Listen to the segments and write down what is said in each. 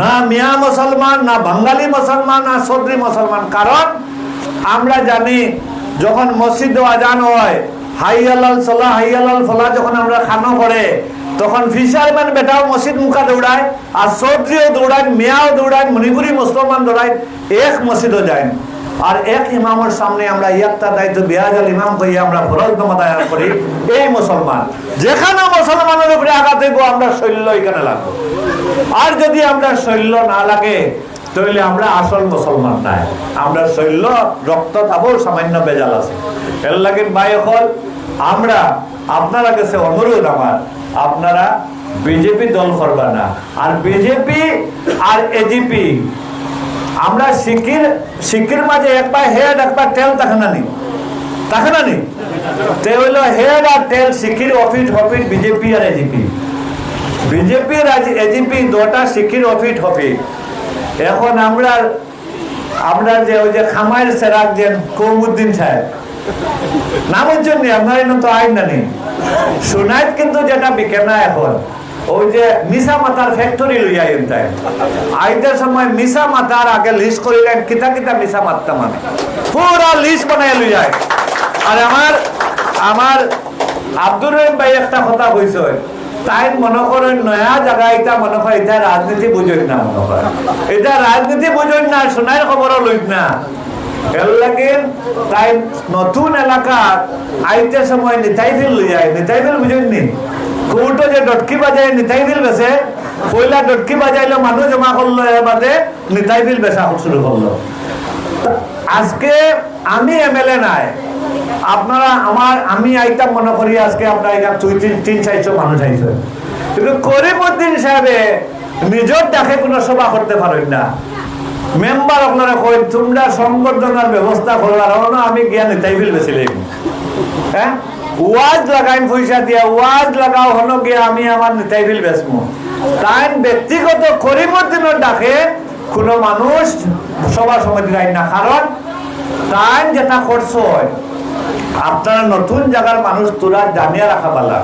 না মিয়া মুসলমান, না বাঙালি মুসলমান, না সদরি মুসলমান। কারণ আমরা জানি যখন মসজিদে আজান হয়, হাইয়ালাল সলা হাইয়ালাল ফলা যখন আমরা খানো করে তখন ফিশারম্যান বেটাও মসজিদ মুখা দৌড়ায়, আর চৌধুরীও দৌড়ায়, মিয়াও দৌড়ায়, মণিপুরি মুসলমান দৌড়ায়, এক মসজিদও যায় আর এক ইমামের সামনে আমরা ইয়াত্তার দায়িত্ব বিহাজাল ইমাম হইয়া আমরা ফরজ নামাজ আয়াত করি। এই মুসলমান, যেখানে মুসলমানের উপরে আঘাত হইব, আমরা শৈল্য এখানে লাগবো। আর যদি আমরা শৈল্য না লাগে, তাহলে আমরা আসল মুসলমান নাই। আমরা শৈল্য, রক্ত তাবো সামান্য বেজাল আছে। এর লাগে ভাই হল আমরা, আপনারা কাছে অনুরোধ আমার, আপনারা বিজেপি দল করবা না। আর বিজেপি আর এজিপি আমরা শিখির শিখির মাঝে একবার হেড একবার টেল থাকে না নি থাকে না নি তে হইল হেড আর টেল শিখির অফিস অফিস বিজেপি আর এজিপি বিজেপি আর এজিপি দুটা শিখির অফিস অফিস এখন আমরা আমরা যে ওই যে খামাইল সেরাক যে কৌমুদ্দিন সাহেব, নামের জন্য আপনার তো আইন না নেই। সোনাইত কিন্তু যেটা বিকে না এখন। ওই যে মিসা মাতার ফ্যাক্টরি লইয়া এনতাই আইতের সময় মিসা মাতার আগে লিস্ট করিলেন, কিতা কিতা মিসা মাত্তা মানে। পুরা লিস্ট বানাই লইয়া আর আমার আমার আব্দুর রহিম ভাই একটা কথা কইছে তাই মনে করেন নয়া জায়গা এটা মনে হয় এটা রাজনীতি বুঝই না মনে হয় এটা রাজনীতি বুঝই না সোনার খবরও লইত না। এর লাগে তাই নতুন এলাকা আইতে সময় নিতাই ফিল লই যায় নিতাই ফিল বুঝুন নি কোর্টো যে ডটকি বাজায় নিতাই ফিল বেছে পয়লা ডটকি বাজাইলো মানুষ জমা করল এর বাদে নিতাই ফিল বেচা শুরু করল আজকে আমি এমএলএ নাই। আপনারা আমার আমি আইতাম মনে করি আজকে আপনার এখানে দুই, তিন তিন চারশো মানুষ আইছে কিন্তু করিমুদ্দিন সাহেবে নিজের ডাকে কোনো সভা করতে পারেন না। মেম্বার আপনারা কই তোমরা সংবর্ধনার ব্যবস্থা করবার আমি জ্ঞান নিতাই ফেল বেছিলাম হ্যাঁ? ওয়াজ লাগাইন পয়সা দিয়া, ওয়াজ লাগাও হলো গিয়ে আমি আমার নিতাই ফেল বেচমু। তাই ব্যক্তিগত করিমুদ্দিনের ডাকে কোনো মানুষ সভা সমিতি রাই না, কারণ তাই যেটা করছ, আপনারা নতুন জায়গার মানুষ তোরা জানিয়ে রাখা পালা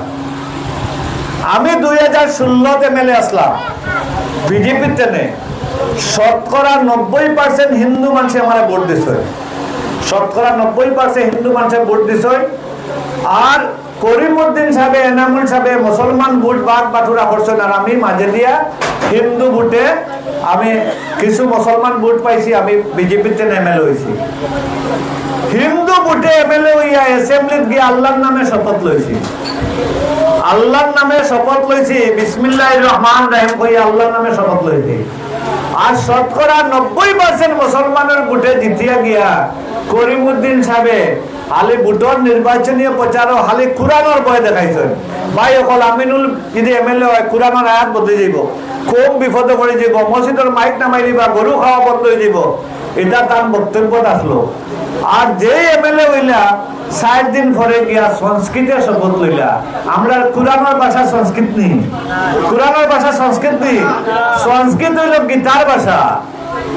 আমি দুই হাজার ষোলোতে মেলে আসলাম বিজেপির তেনে। শতকরা নব্বই পার্সেন্ট হিন্দু মানুষ আমার ভোট দিছে। শতকরা নব্বই পার্সেন্ট হিন্দু মানুষের ভোট দিছে। আর করিমুদ্দিন সাহেব, এনামুল সাহেব, মুসলমান ভোট বাদ বাটুরা করছেন আর আমি মাঝে দিয়া হিন্দু ভোটে আমি কিছু মুসলমান ভোট পাইছি, আমি বিজেপিতে এমএলএ হয়েছি হিন্দু ভোটে এমএলএ হইয়া অ্যাসেম্বলিত গিয়ে আল্লাহর নামে শপথ লইছি। আল্লাহর নামে শপথ লইছি বিসমিল্লাহ রহমান রাহিম কই আল্লাহর নামে শপথ লইছি। আর শতকরা নব্বই পার্সেন্ট মুসলমানের ভোটে জিতিয়া গিয়া করিমুদ্দিন সাহেবে হালি ভোটর নির্বাচনীয় প্রচারও হালি কোরআনের বয় দেখাইছেন। ভাই, অকল আমিনুল, যদি এমএলএ হয় কোরআনের আয়াত বদলে যাব খুব বিপদে পড়ে যাব মসজিদের মাইক নামাই দিবা গরু খাওয়া বন্ধ হয়ে যাব এটা তার বক্তব্যত আসলো। আর যে এমএলএ হইলা, ষাট দিন পরে গিয়া সংস্কৃতের শপথ লইলা। আমরা কোরআনের ভাষা সংস্কৃত নেই। কোরআনের ভাষা সংস্কৃত নেই। সংস্কৃত হইল গীতার ভাষা।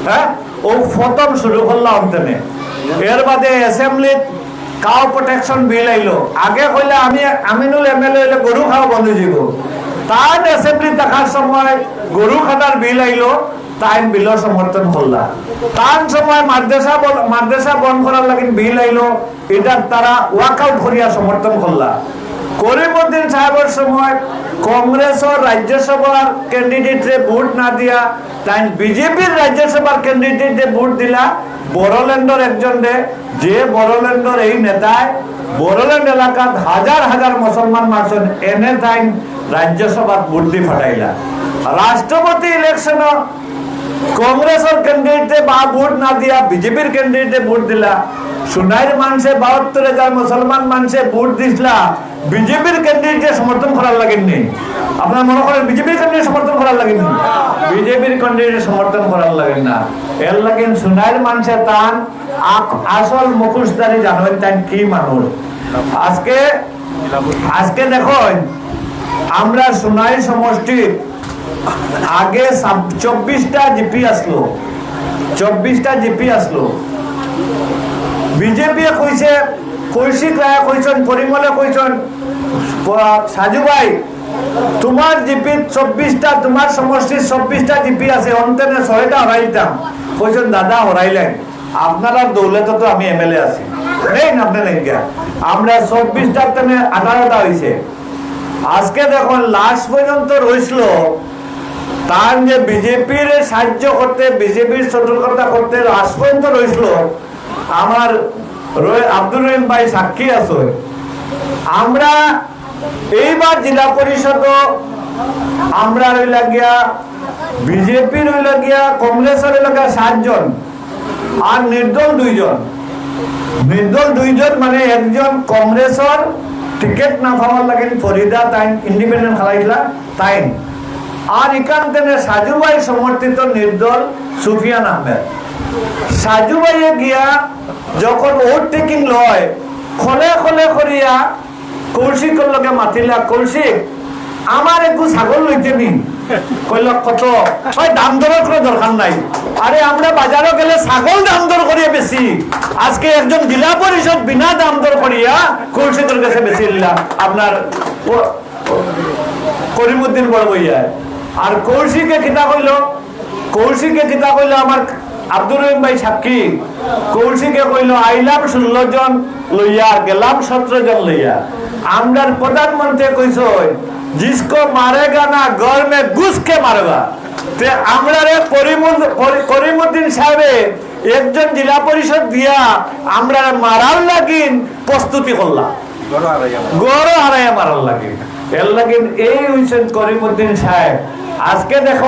হ্যাঁ? ও প্রথম শুরু করলাম অন্তনে এর বাদে অ্যাসেম্বলিত কাউ প্রোটেকশন বিল আইলো। আগে কইলে আমি, আমিনুল এমএলএ এলে গরু খাওয়া বন্ধ যাব তার অ্যাসেম্বলি দেখার সময় গরু খাটার বিল আইলো, তাই বিল সমর্থন করলা তার সময় মাদ্রাসা মাদ্রাসা বন্ধ করার লাগে বিল আইলো এটা তারা ওয়াকআউট করিয়া সমর্থন করলা করিমুদ্দিন সাহেবের সময় কংগ্রেসের রাজ্যসভার ক্যান্ডিডেটরে ভোট না দিয়া তাই বিজেপির রাজ্যসভার ক্যান্ডিডেটে ভোট দিলা বড়োল্যান্ডর একজন রে যে বড়োল্যান্ডর এই নেতায় বড়োল্যান্ড এলাকাত হাজার হাজার মুসলমান মারছেন, এনে তাই রাজ্যসভার ভোট দি ফাটাইলা। রাষ্ট্রপতি ইলেকশন কংগ্রেসের ক্যান্ডিডেটে বা ভোট না দিয়া বিজেপির ক্যান্ডিডেটে ভোট দিলা। সোনাইর মানুষে বাহাত্তর হাজার মুসলমান মানুষে ভোট দিছিলা বিজেপির ক্যান্ডিডেটে সমর্থন করার লাগেননি। আপনার মনে করেন বিজেপির ক্যান্ডিডেট সমর্থন করার লাগেননি? বিজেপির ক্যান্ডিডেট সমর্থন করার লাগেন না। এর লাগেন সোনাইর মানুষে তান আসল মুখোশদারি জানেন তাই কি মানুষ? আজকে আজকে দেখুন, আমরা সোনাই সমষ্টির আগে চব্বিশটা জিপি আসলো। চব্বিশটা জিপি আসলো। বিজেপি কইছে, কৌশিক রায় কইছেন, পরিমলে কইছেন সাজু ভাই তোমার জিপি চব্বিশটা, তোমার সমষ্টির চব্বিশটা জিপি আছে, অন্তনে ছয়টা হরাইতাম কইছেন, দাদা হরাইলেন আপনারা দৌলতে তো আমি এমএলএ আছি। নেই আপনি। আমরা চব্বিশটা তেনে আঠারোটা হয়েছে আজকে দেখুন লাস্ট পর্যন্ত রইছিল। তার যে বিজেপির সাহায্য করতে, বিজেপির সতর্কতা করতে লাস্ট পর্যন্ত রইছিল। আমার আব্দুর রহিম ভাই সাক্ষী আছে। আমরা এইবার জেলা পরিষদ আমরা রইল গিয়া, বিজেপি রইল গিয়া কংগ্রেসের রইল গিয়া সাতজন আর নির্দল দুইজন। নির্দল দুইজন মানে একজন কংগ্রেসর টিকেট না পাওয়ার লাগেন ফরিদা তাইন, ইন্ডিপেন্ডেন্ট খেলাইলা তাইন। আর এখান থেকে সাজুভাই সমর্থিত নির্দল সুফিয়ান আহমেদ। সাজুভাইয়ে গিয়া যখন ভোট টেকিং লয় খলে খলে করিয়া কৌশিকর লগে মাতিলা কৌশিক আমার একটু ছাগল লইতে নিন। কইল, কত? ওই দাম দরের কোনো দরকার নাই। আরে, আমরা বাজারে গেলে ছাগল দাম দর করিয়া বেশি আজকে একজন জেলা পরিষদ বিনা দাম দর করিয়া কৌশিকের কাছে বেশি আপনার করিমুদ্দিন বড় বইয়া। আর কৌশিকে কিতা কইল? কৌশিকে কিতা কইল? আমার আব্দুর রহিম ভাই সাক্ষী। কৌশিকে কইল আইলাম ষোলো জন লইয়া গেলাম সতেরো জন লইয়া। আমরার প্রধানমন্ত্রী কইস জিসকো মারেগা না ঘর মে ঘুষকে মারবা তে আমরা রে করিমুদ- করি- করিমুদ্দিন সাহেবে একজন জেলা পরিষদ দিয়া আমরা মারার লাগিন প্রস্তুতি করলাম। গড় হারাইয়া মারার লাগে এর লাগে এই হইছেন করিমউদ্দিন সাহেব। আজকে দেখো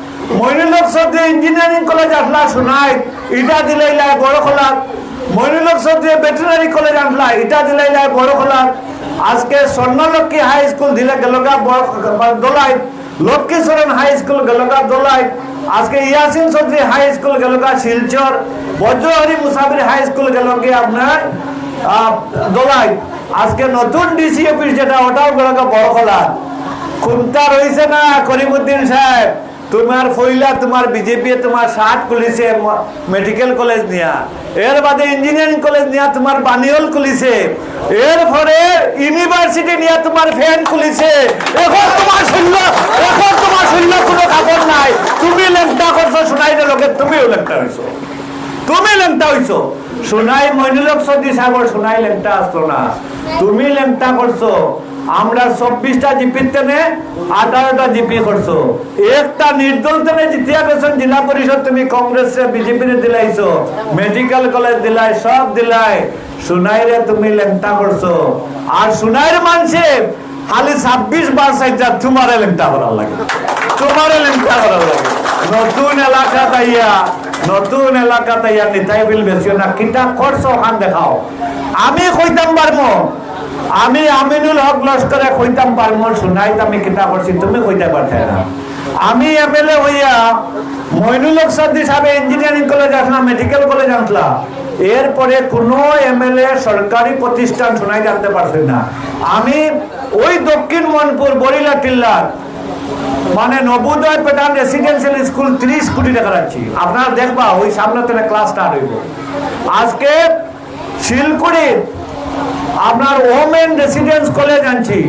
মইনুলক চৌধুরী ইঞ্জিনিয়ারিং কলেজ আসলা শোনাই এটা দিলাইলাই বড়খোলা মইনুলক চৌধুরী ভেটেনারি কলেজ আনলা এটা দিলাইলাই বড়খোলা আজকে স্বর্ণলক্ষ্মী হাই স্কুল দিলে গেলগা দোলাই লক্ষ্মী হাই স্কুল গেলগা দোলাই আজকে ইয়াসিন চৌধুরী হাই স্কুল গেলগা শিলচর। বজ্রহরি মুসাফির হাই স্কুল গেল আপনার দোলাই আজকে নতুন ডিসি অফিস যেটা, ওটাও গেলগা বড়খোলা খুনতা রয়েছে না করিমুদ্দিন সাহেব। তোমার ফইলা, তোমার বিজেপি তোমার শার্ট খুলিছে মেডিকেল কলেজ নিয়া। এর বাদে ইঞ্জিনিয়ারিং কলেজ নিয়া তোমার বানিয়ল খুলিছে। এরপরে ইউনিভার্সিটি নিয়া তোমার ফ্যান খুলিছে। এখন তোমার শূন্য, এখন তোমার শূন্য, কোনো খবর নাই। তুমি লেংটা করছ শোনাই লোকে, তুমিও লেংটা হয়েছো তুমি লেংটা হইছো। সোনাই মইনুলক সাগর সোনাই লেংটা আসতো না তুমি লেংটা করছ আমরা চব্বিশটা জিপির তেনে আঠারোটা জিপি করছ একটা নির্দল তেনে জিতিয়া গেছেন জেলা পরিষদ তুমি কংগ্রেস বিজেপি দিলাইছো, মেডিকেল কলেজ দিলাই, সব দিলাই সোনাইরে তুমি লেংটা করছ আর সোনাইর মানছে, খালি ছাব্বিশ বার সাইডটা তোমারে লেংটা করার লাগে। তোমারে লেংটা করার লাগে। নতুন এলাকা তাইয়া নতুন এলাকাতে তাইয়া নিতাই বিল বেশিও না কিতা করছ ওখান দেখাও। আমি কইতাম পারমো। আমি আমিনুল হক লস্করে কইতাম পারমো শুনাই আমি কিতা করছি, তুমি কইতে পারতে না। আমি এমএলএ হইয়া মইনুল হক সাদি সাহেব ইঞ্জিনিয়ারিং কলেজ আসলা মেডিকেল কলেজ আসলা এরপরে কোনো এমএলএ সরকারি প্রতিষ্ঠান শোনাই জানতে পারছে না। আমি ওই দক্ষিণ মনপুর বরিলা টিল্লার মানে নবোদয় পেটান রেসিডেন্সিয়াল স্কুল ত্রিশ কোটি টাকা রাখছি আপনারা দেখবা, ওই সামনে থেকে ক্লাস স্টার্ট হইব। আজকে শিলকুড়ির আপনার ওমেন রেসিডেন্স কলেজ আনছি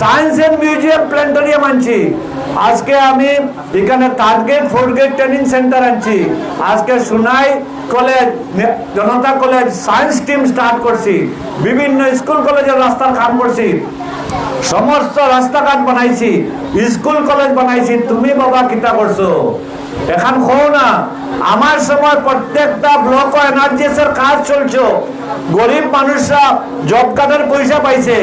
সায়েন্স এন্ড মিউজিয়াম প্ল্যানেটোরিয়াম আনছি। আজকে আমি এখানে third grade fourth grade training centre আনছি। আজকে Sonai college Janata college science team start করছি। বিভিন্ন স্কুল কলেজের রাস্তার কাম করছি। সমস্ত রাস্তাঘাট বানাইছি, স্কুল, কলেজ বানাইছি, তুমি বাবা কিতা করছ? এখন কও না আমার সময় প্রত্যেকটা ব্লক এনার্জিসের কাজ চলছে। গরিব মানুষরা জব কার্ডের পয়সা পাইছে।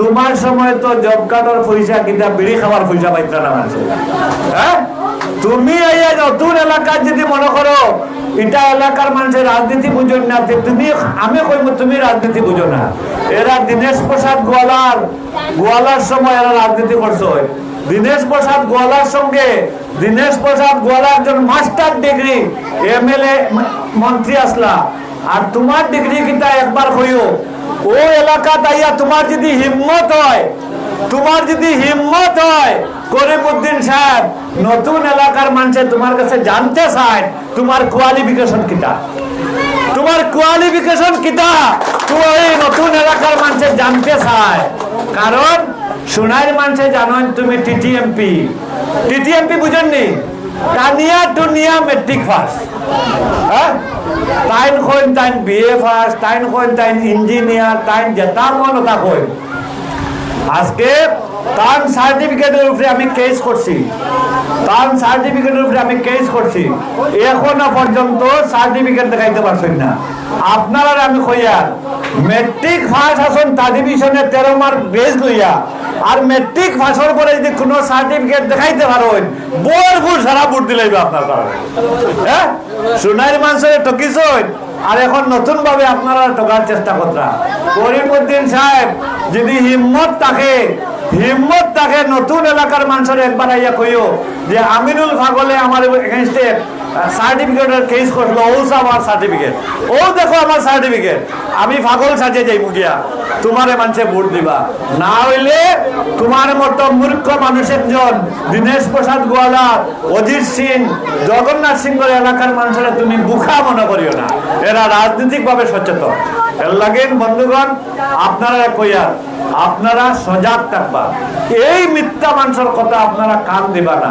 তোমার সময় তো জব কার্ডের পয়সা কিনা বিড়ি খাওয়ার পয়সা পাইতে না মানুষ হ্যাঁ তুমি এই নতুন এলাকার যদি মনে করো, এটা এলাকার মানুষের রাজনীতি বুঝুন না তুমি, আমি কইব তুমি রাজনীতি বুঝো না। এরা দীনেশ প্রসাদ গোয়ালার গোয়ালার সময় এরা রাজনীতি করছ। দীনেশ প্রসাদ গোয়ালার সঙ্গে, দীনেশ প্রসাদ গোয়ালা একজন মাস্টার ডিগ্রি এমএলএ মন্ত্রী আসলা। আর তোমার ডিগ্রি কিটা একবার হইও ও এলাকা তাইয়া তোমার যদি হিম্মত হয়, তোমার যদি হিম্মত হয় করিমউদ্দিন সাহেব, নতুন এলাকার মানুষে তোমার কাছে জানতে চায়, তোমার কোয়ালিফিকেশন কিটা? তোমার কোয়ালিফিকেশন কিটা? এই নতুন এলাকার মানুষে জানতে চায়। কারণ, সোনাইর মানুষে জানেন তুমি টিটিএমপি। টিটিএমপি বুঝেননি? কানিয়া টুনিয়া মেট্রিক ফার্স্ট হ্যাঁ? তাইন কইন তাইন বিএ ফার্স্ট তাইন কইন তাইন ইঞ্জিনিয়ার তাইন যেটা মন ওটা কইন আজকে তার সার্টিফিকেটের উপরে আমি কেস করছি। তার সার্টিফিকেটের উপরে আমি কেস করছি। এখনও পর্যন্ত সার্টিফিকেট দেখাইতে পারছেন না। আপনারা আমি কইয়ার মেট্রিক ফার্স্ট আসুন তা ডিভিশনে তেরো মার্ক বেজ লইয়া, আর মেট্রিক ফাঁসর পরে যদি কোনো সার্টিফিকেট দেখাইতে পারেন, বোরপুর সারা বুট দিলাইবে আপনার হ্যাঁ? সোনাইর মানুষের ঠকিছই আর এখন নতুন ভাবে আপনারা ঠকার চেষ্টা করতা করিমউদ্দিন সাহেব যদি হিম্মত থাকে হিম্মত তাকে নতুন এলাকার মানুষের একবার আইয়া কইও যে আমিনুল ফাগলে আমার এগেনস্টে সার্টিফিকেটের কেস করল ও আমার সার্টিফিকেট ও দেখো আমার সার্টিফিকেট আমি ফাগল সাজে যাই মুখিয়া তোমারে মানুষে ভোট দিবা। না হইলে তোমার মতো মূর্খ মানুষ একজন দীনেশ প্রসাদ গোয়ালা, অজিত সিং, জগন্নাথ সিংহের এলাকার মানুষের তুমি বুখা মনে করিও না। এরা রাজনৈতিক ভাবে সচেতন। এর লাগেন বন্ধুগণ, আপনারা কইয়া আপনারা সজাগ থাকবা। এই মিথ্যা মানুষের কথা আপনারা কান দিবা না।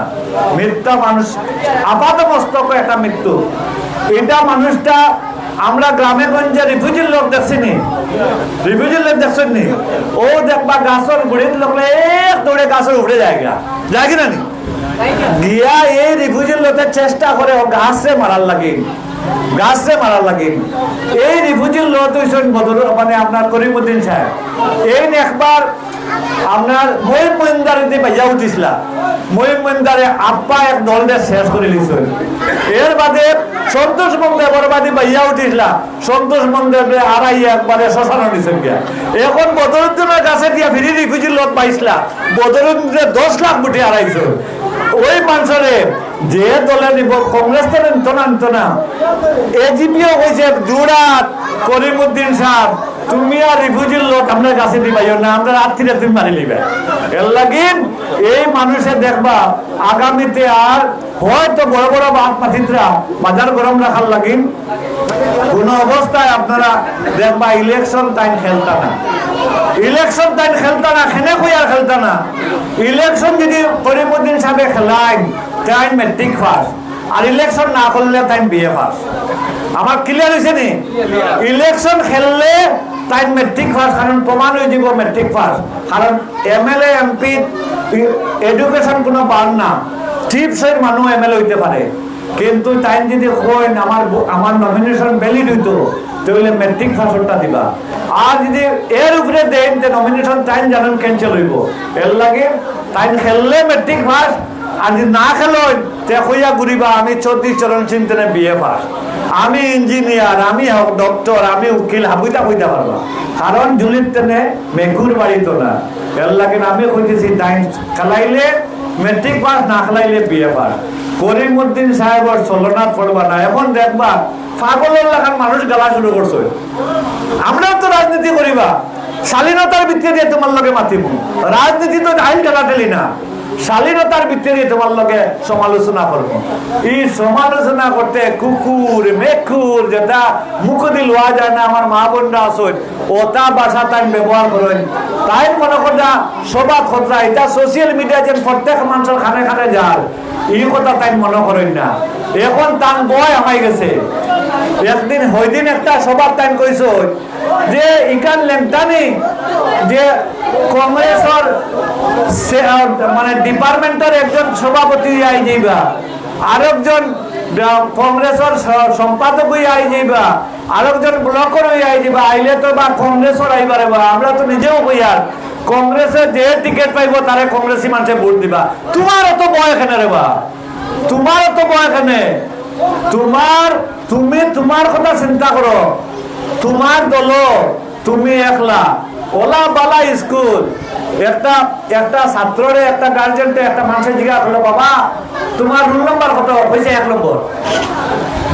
মিথ্যা মানুষ আপাত মস্তক একটা মৃত্যু। এটা মানুষটা আমরা গ্রামে গঞ্জে রিফিউজির লোক দেখছিনি। রিফিউজির লোক দেখছেননি ও দেখবা গাছের গুড়ির লোক এক দৌড়ে গাছের উপরে যায় গা যায় কিনা নি গিয়া এই রিফিউজির লোকের চেষ্টা করে ও গাছে মারার লাগে। গাছে মারার লাগে। এই রিফিউজির লোক হইছেন বদর মানে আপনার করিমউদ্দিন সাহেব। এই একবার আপনার মহিম মহিন্দারিতে পাইয়া উঠিছিলা। মহিম মহিন্দারে আপ্পা এক দলটা শেষ করে লিছিল এর বাদে সন্তোষ মন্দে বরবাদী পাইয়া উঠিছিলা। সন্তোষ মন্দে আড়াইয়া একবারে শ্মশান দিছেন গিয়া। এখন বদরুদ্দিনের কাছে দিয়া ফিরি রিফিউজির লোক পাইছিলা। বদরুদ্দিনে দশ লাখ মুঠি আড়াইছো ওই মানুষরে যে দলে নিব, কংগ্রেস তো নিত না। নিত না এজিপিও কইছে, দুরাত করিমউদ্দিন সাহেব, তুমি আর রিফিউজির লোক আপনার কাছে দিবাইও না আমরা রাত্রিরে তুমি মারি লিবে এর লাগিন এই মানুষে দেখবা, আগামীতে আর হয়তো বড় বড় বাপ পাথিতরা বাজার গরম রাখার লাগিন কোন অবস্থায় আপনারা দেখবা ইলেকশন টাইম খেলতা না। ইলেকশন টাইম খেলতা না, খেনে কই খেলতা না। ইলেকশন যদি করিমউদ্দিন সাহেব খেলায় টাইম মেট্রিক ফার্স্ট আর ইলেকশন না করলে টাইম বিএ ফার্স্ট আমার ক্লিয়ার হয়েছে নি? ইলেকশন খেললে তাই মেট্রিক ফার্স্ট কারণ প্রমাণ হয়ে যাব মেট্রিক ফার্স্ট কারণ M L A MP education কোনো বার না। টিপসের মানুষ এম এল এ হইতে পারে। কিন্তু টাইম যদি কইন আমার আমার নমিনেশন ভ্যালিড হইতো, তাহলে মেট্রিক ফার্স্টটা দিবা। আর যদি এর উপরে দেন, যে নমিনেশন টাইম জানেন ক্যান্সেল হইব। এর লাগে টাইম খেললে মেট্রিক ফার্স্ট যদি না খেলেন তে কইয়া ঘুরিবা, আমি চৌত্রিশ চরণ চিন্তনে বিয়ে পাস। আমি ইঞ্জিনিয়ার, আমি ডক্টর, আমি উকিল, হাবুইতা কইতে পারবা। কারণ জুলির তেনে মেঘুর বাড়ি তো না। এর লাগে আমি কইতেছি টাইম খেলাইলে মেট্রিক পাস, না খেলাইলে বিয়ে পাস। করিমউদ্দিন সাহেবর চলনাথ পড়বা না। এখন দেখবা, পাগলের লাগার মানুষ গালা শুরু করছে। আমরাও তো রাজনীতি করিবা। শালীনতার ভিত্তিতে তোমার লগে মাতিব রাজনীতি তো আইন ঠেলাঠেলি না। শালীনতার ভিত্তিতে তোমার লগে সমালোচনা করব। এই সমালোচনা করতে কুকুর, মেকুর, যেটা মুখ দি লোয়া যায় না, আমার মা বোনরা আসুন, ওটা ভাষা তাই ব্যবহার করেন। তাই মনে করা সবা খতরা, এটা সোশ্যাল মিডিয়া যে প্রত্যেক মানুষের খানে খানে যার এই কথা তাই মনে করেন না। এখন তান বয় আমাই গেছে। একদিন হইদিন একটা সবার টাইম কইছ যে ইকান লেমটানি যে কংগ্রেসর মানে ডিপার্টমেন্টের একজন সভাপতি আই যাইবা আরেকজন কংগ্রেসর সম্পাদক হই আই যাইবা আরেকজন ব্লকর হই আই যাইবা আইলে তো বা কংগ্রেসর আইবারে আমরা তো নিজেও কইয়ার কংগ্রেসে যে টিকিট পাইব তারে কংগ্রেসি মানুষে ভোট দিবা। তোমার অত বয় এখানে রে বা তোমার তো বয় এখানে। তোমার, তুমি তোমার কথা চিন্তা করো। তোমার দল, তুমি একলা। ওলা বালা স্কুল একটা একটা ছাত্ররে, একটা গার্জেনটে, একটা মানুষের জিজ্ঞাসা করল বাবা, তোমার রুল নাম্বার কত? হয়েছে এক নম্বর।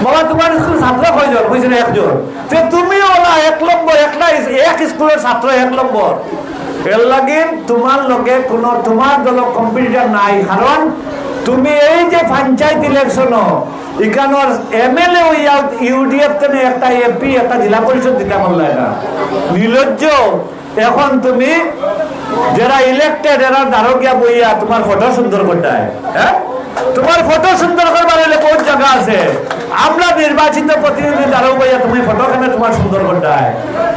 বাবা, তোমার স্কুল ছাত্র কয়জন? হয়েছিল একজন? তো তুমি ওলা, এক নম্বর একটা এক স্কুলের ছাত্র, এক নম্বর। এর লাগে তোমার লগে কোনো, তোমার দল কম্পিটিটার নাই। কারণ তুমি এই যে পঞ্চায়েত ইলেকশন এখানোর এমএলএ ইউডিএফ থেকে একটা এমপি, একটা জেলা পরিষদ দিতে পারলে না। নির্লজ্জ এখন তুমি যারা ইলেক্টেড এরা দারোগিয়া বইয়া, তোমার ফটো সুন্দর করতায় হ্যাঁ? তোমার ফটো সুন্দর করবার হলে কোন জায়গা আছে? আমরা নির্বাচিত প্রতিনিধি দাঁড়ো বইয়া, তুমি ফটো কেন তোমার সুন্দর করতায়?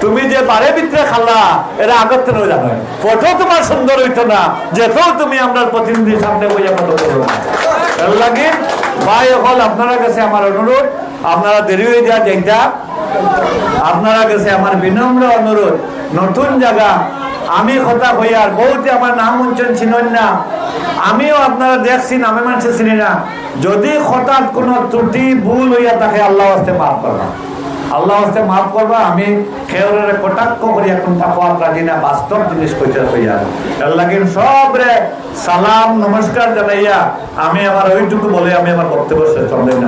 তুমি যে বারে ভিতরে খালা, এরা আগত জানো। ফটো তোমার সুন্দর হইতো না, যেতেও তুমি আমরা প্রতিনিধির সামনে বইয়া ফটো করো না। লাগে, ভাই হল আপনারা কাছে আমার অনুরোধ, আপনারা দেরি হয়ে যা যাইতা আপনারা কাছে আমার বিনম্র অনুরোধ, নতুন জায়গা আমি কথা হইয়ার বহুতে আমার নাম উঞ্চন চিনন না। আমিও আপনারা দেখছি নামে মানুষে চিনি না। যদি হঠাৎ কোনো ত্রুটি, ভুল হইয়া থাকে, আল্লাহ হস্তে মাফ করবা। আল্লাহ হস্তে মাফ করবা, আমি খেয়রের কটাক্ষ করিয়া কোনটা পাওয়ার রাজি না, বাস্তব জিনিস কইতে হইয়া সব রে সালাম, নমস্কার জানাইয়া, আমি আমার ওইটুকু বলে আমি আমার বক্তব্য শেষ করলেন